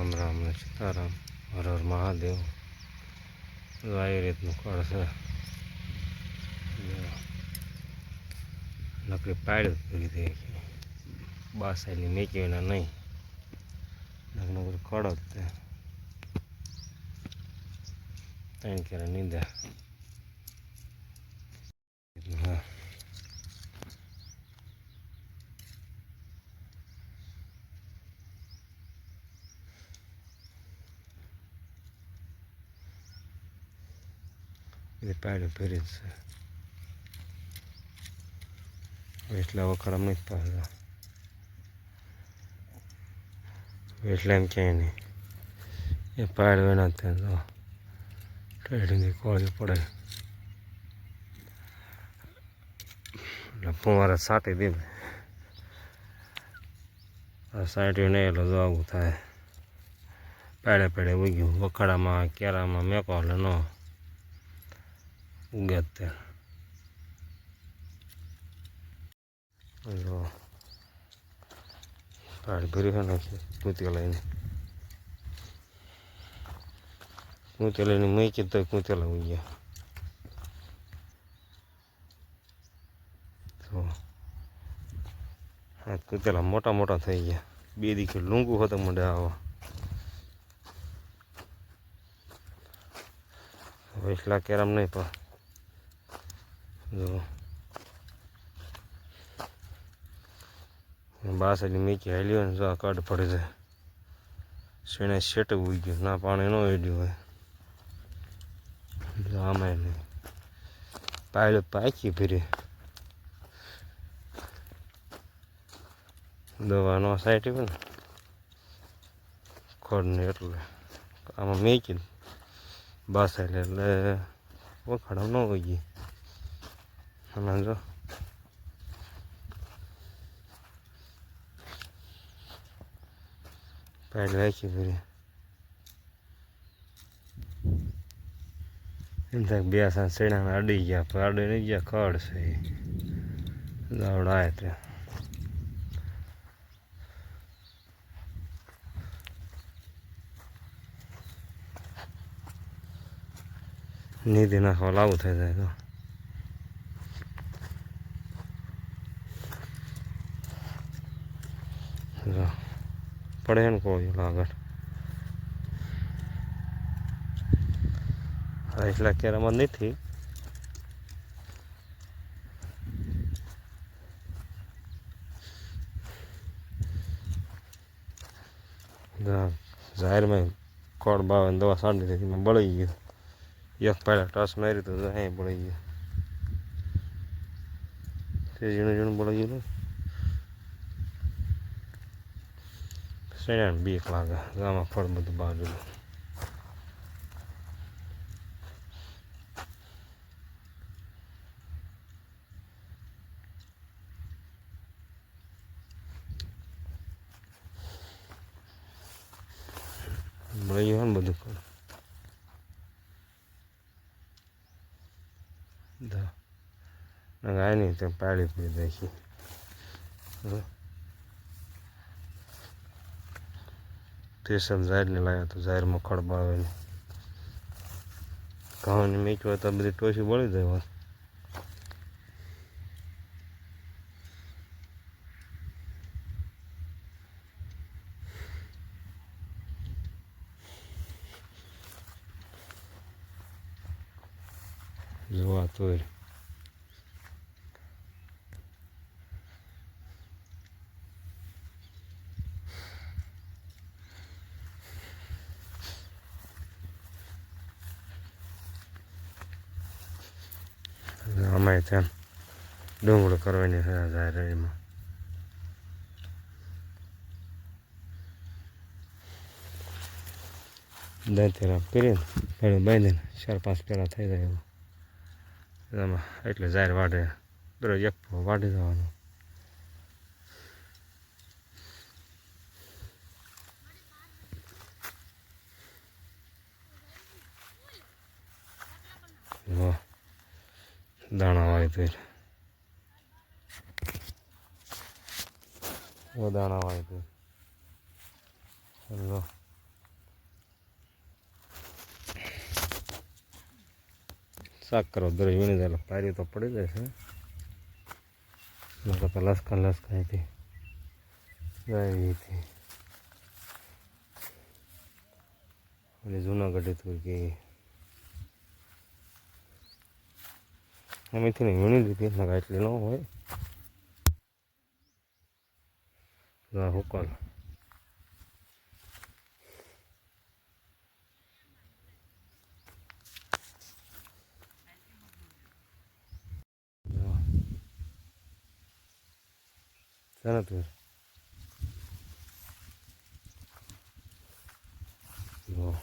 રામ રામ ને સીતારામ. હર હર મહાદેવ. આવી રીતનું કળ છે. નકરી પાડ્યું પૂરી થઈ બાસાની મેકી એના નહીં. નકર ખડો જ તે ત્રણ કેરા નીંદા. એ પાડ્યું ફેરી જ છે એટલા વખરામ નહીં પાડતા એટલે એમ ક્યાંય નહીં એ પાડ્યું એના ત્યાં તો ટેડીની કોળી પડે એટલે ફુવારા સાટી દે આ સાટ્યું નહીં એટલે જો આવું થાય પેડે પેડે ઉગ્યું વખડામાં કેરામાં મેકો એટલે ન ઉગે જો પાડી ભરી હોય નાખી કૂતી લઈને કૂતી લઈને મૂકી તો કૂતેલા ઉગ્યા તો આ કૂતેલા મોટા મોટા થઈ ગયા બે દીકરી લૂંગું હોતો મંડે આવા વૈસલા કેરામ નહીં પણ જો. બાસલી મીકી હાલી હોય ને જો આ કાઢ પડે છે. શેણે શેટ ઉઈ ગયું. ના, પાણી ન એડ્યું હોય. આમાં નહીં. પાયલો પાકી ફીરી દવા નો સાઈટ હોય ને. ખોડ ને એટલે. આમાં મેકી બાસેલ એટલે વખાડા ન હોય ગઈ આમાં જો પેડ રાખી ફરી એમ થાય બે સાત સેણા અડી ગયા પણ અડી નહીં ગયા ખડ છે દવડાય ત્યાં નીતિ નાખવા લાવું થઈ જાય તો પડે ને કોઈ આગળ હા એટલા કેરામાં નથી જાહેરમાં કોડ બાવે દવા સાડી દીધી એમાં બળી ગયું એક પહેલાં ટસ મારી તો અહીં બળી ગયું તે ઝીણું ઝીણું બળી ગયું શેણા બીક લાગે આમાં ફળ બધું બાજુ મળી ગયું ને બધું ફળ ગાય નહીં તો પાડી સ્ટેશન જાહેરને લાવ્યા તો જાહેરમાં ખડબા આવે ને ઘઉંની મેચવા તો બધી ટોસી બળી જાય જોવા આમાંય ત્યાં ડુંગળો કરવાની છે જાહેરમાં દાંતેરા કરીને પેલું બાંધીને ચાર પાંચ પેલા થઈ જાય એવું. એમાં એટલે જાહેર વાઢે. દરરોજ એક વાઢી જવાનું. વાહ. દાણા વાય તો દાણા વાય તો ચલો શાક કરો દરો એને ચાલો પારી તો પડી જશે નકર તો લસકા લસકા હતી. ગાય હતી. જૂનાગઢ હતું કે એમાંથી વીણી લીધી નગા એટલી ન હોય હુકલ sana tuh wow